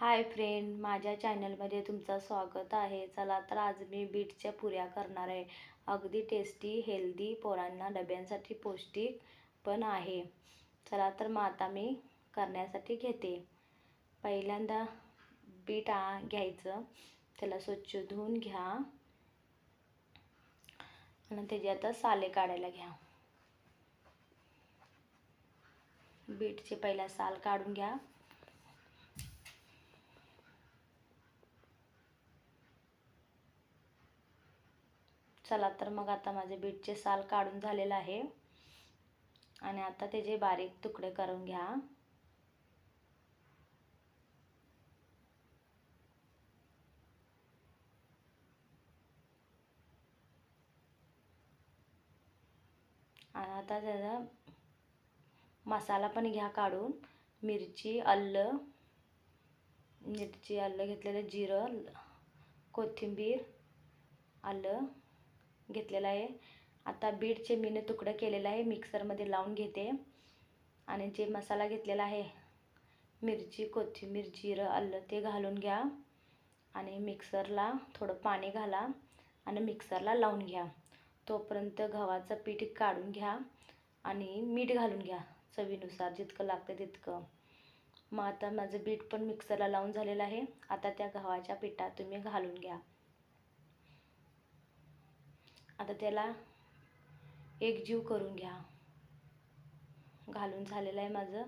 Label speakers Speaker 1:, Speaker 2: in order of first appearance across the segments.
Speaker 1: Hi friend माझ्या चॅनलमध्ये तुमचं स्वागत आहे. चला तर आज मी बीटच्या पुऱ्या करणार आहे. अगदी टेस्टी हेल्दी पोरांना डब्यांसाठी पौष्टिक पण आहे. चला तर मग आता मी करण्यासाठी घेते. पहिल्यांदा बीट आ घ्यायचं. त्याला स्वच्छ धुवून घ्या. आणि त्याची आता साले काढायला घ्या. बीटचे पहिला साल काढून घ्या. चला तर मग आता माझे बीटचे साल काढून झालेलं आहे. आणि आता त्याचे बारीक तुकडे करून घ्या. आणि आता त्याचा मसाला पण घ्या काढून. मिरची आलं मिरची आलं घेतलेलं जिरं कोथिंबीर आलं घेतलेला आहे. आता बीटचे मीने तुकडं केलेलं आहे. मिक्सरमध्ये लावून घेते. आणि जे मसाला घेतलेला आहे मिरची कोथिंबीर जिरं आलं ते घालून घ्या. आणि मिक्सरला थोडं पाणी घाला आणि मिक्सरला लावून घ्या. तोपर्यंत गव्हाचं पीठ काढून घ्या आणि मीठ घालून घ्या. चवीनुसार जितकं लागतं तितकं. मग आता माझं बीट पण मिक्सरला लावून झालेलं आहे. आता त्या गव्हाच्या पिठात तुम्ही घालून घ्या. आता त्याला एकजीव करून घ्या. घालून झालेलं आहे माझं.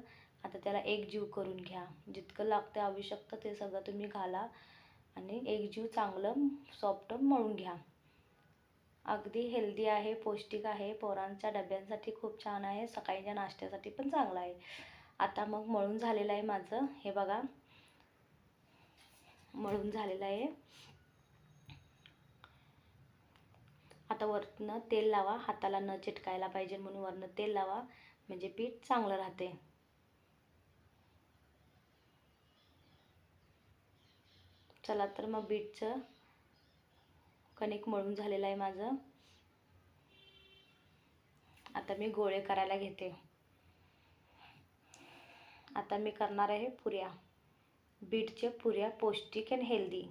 Speaker 1: आता त्याला एकजीव करून घ्या. जितकं लागतं आवश्यकतं ते सगळं तुम्ही घाला आणि एकजीव चांगलं सॉफ्ट मळून घ्या. अगदी हेल्दी आहे पौष्टिक आहे. पोरांच्या डब्यांसाठी खूप छान आहे. सकाळीच्या नाश्त्यासाठी पण चांगलं आहे. आता मग मळून झालेलं आहे माझं. हे बघा. मळून झालेलं आहे. आता वरनं तेल लावा हाताला न चिटकायला पाहिजे म्हणून वरनं तेल लावा म्हणजे पीठ चांगलं राहते. चला तर मग बीटचं कणिक मळून झालेलं आहे माझं. आता मी गोळे करायला घेते. आता मी करणार आहे पुऱ्या. बीटच्या पुऱ्या पौष्टिक अँड हेल्दी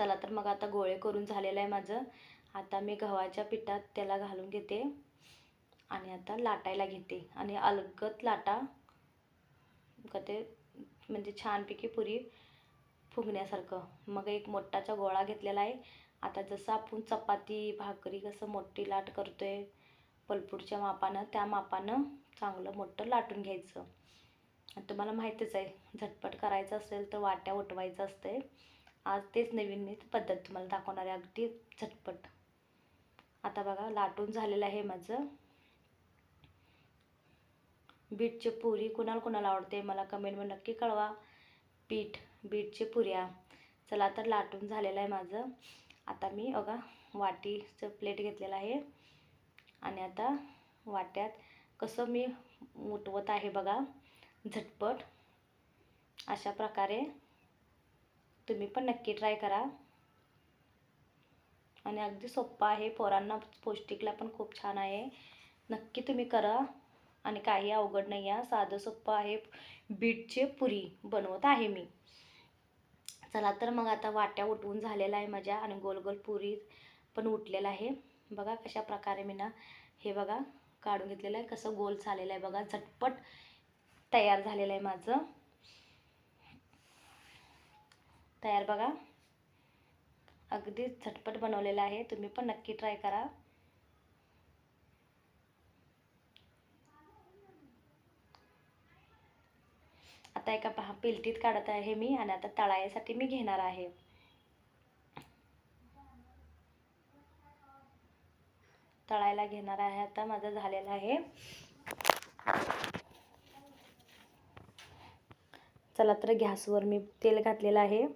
Speaker 1: चला तर मग आता गोळे करून झालेलं आहे माझं. आता मी गव्हाच्या पिठात त्याला घालून घेते आणि आता लाटायला घेते. आणि अलगत लाटा का ते म्हणजे छानपैकी पुरी फुगण्यासारखं. मग एक मोठाचा गोळा घेतलेला आहे. आता जसं आपण चपाती भाकरी कसं मोठी लाट करतो आहे पलपूडच्या मापानं त्या मापानं चांगलं मोठं लाटून घ्यायचं. तुम्हाला माहितीच आहे झटपट करायचं असेल तर वाट्या उठवायचं असते आज तेच नवीन मी पद्धत तुम्हाला दाखवणार आहे. अगदी झटपट. आता बघा लाटून झालेलं आहे माझं. बीटची पुरी कुणाला कुणाला आवडते मला कमेंटमध्ये नक्की कळवा. पीठ बीटची पुऱ्या. चला तर लाटून झालेलं आहे माझं. आता मी बघा वाटीचं प्लेट घेतलेलं आहे. आणि आता वाट्यात कसं मी उठवत आहे बघा. झटपट. अशा प्रकारे तुम्ही पण नक्की ट्राय करा. आणि अगदी सोप्पा आहे. पोरांना पौष्टिकला पण खूप छान आहे. नक्की तुम्ही करा. आणि काही अवघड नाही आहे. साधं सोप्पं आहे. बीटचे पुरी बनवत आहे मी. चला तर मग आता वाट्या उठवून झालेला आहे माझ्या आणि गोल गोल पुरी पण उठलेला आहे. बघा कशा प्रकारे मी ना हे बघा काढून घेतलेलं आहे. कसं गोल झालेलं आहे बघा. झटपट तयार झालेलं आहे माझं. तयार बघा. अगदी झटपट बनवलेलं आहे. तुम्ही पण नक्की ट्राय करा. आता एका पहा पिलटीत काढत आहे मी आणि आता तळायसाठी मी घेणार आहे. तळायला घेणार आहे आता. माझं झालेलं आहे. चला तर गॅसवर मी तेल घातलेलं आहे.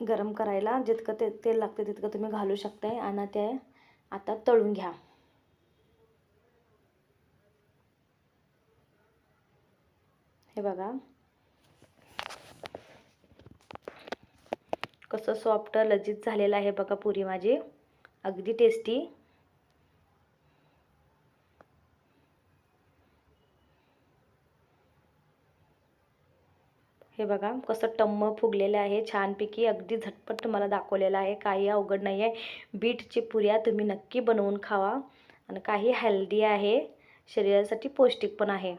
Speaker 1: गरम करायला जितकं ते तेल लागतं तितकं तुम्ही घालू शकताय. आणि ते आता तळून घ्या. हे बघा. कसं सॉफ्ट लजीज झालेलं आहे बघा पुरी माझी. अगदी टेस्टी हे बघा कसं टम्म फुगलेलं आहे. छानपैकी अगदी झटपट तुम्हाला दाखवलेलं आहे. काही अवघड नाही आहे बीटची पुऱ्या तुम्ही नक्की बनवून खावा. आणि काही हेल्दी आहे. शरीरासाठी पौष्टिक पण आहे.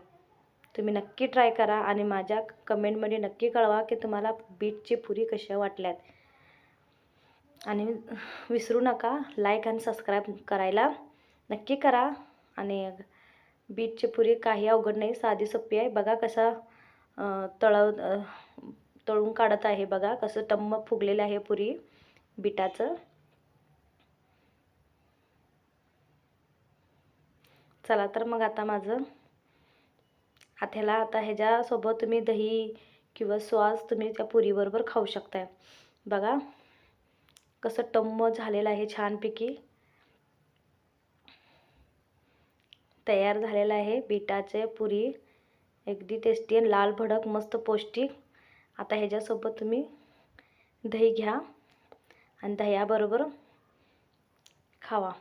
Speaker 1: तुम्ही नक्की ट्राय करा आणि माझ्या कमेंटमध्ये नक्की कळवा की तुम्हाला बीटची पुरी कशा वाटल्यात. आणि विसरू नका लाईक आणि सबस्क्राईब करायला नक्की करा. आणि बीटची पुरी काही अवघड नाही साधी सोपी आहे. बघा कसा तळव तळून काढत आहे बघा. कसं टम्म फुगलेलं आहे पुरी बिटाचं. चला तर मग आता माझं. हाथ्याला आता ह्याच्यासोबत तुम्ही दही किंवा सॉस तुम्ही त्या पुरीबरोबर खाऊ शकताय. बघा. कसं टम्म झालेलं आहे छानपैकी. तयार झालेलं आहे बिटाचे पुरी. अगदी टेस्टी आणि लाल भडक मस्त पौष्टिक. आता ह्याच्यासोबत तुम्ही दही घ्या आणि दह्याबरोबर खावा.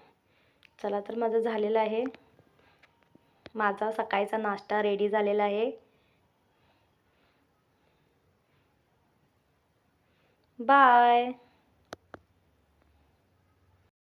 Speaker 1: चला तर माझं झालेलं आहे. माझा सकाळचा नाश्ता रेडी झालेला आहे. बाय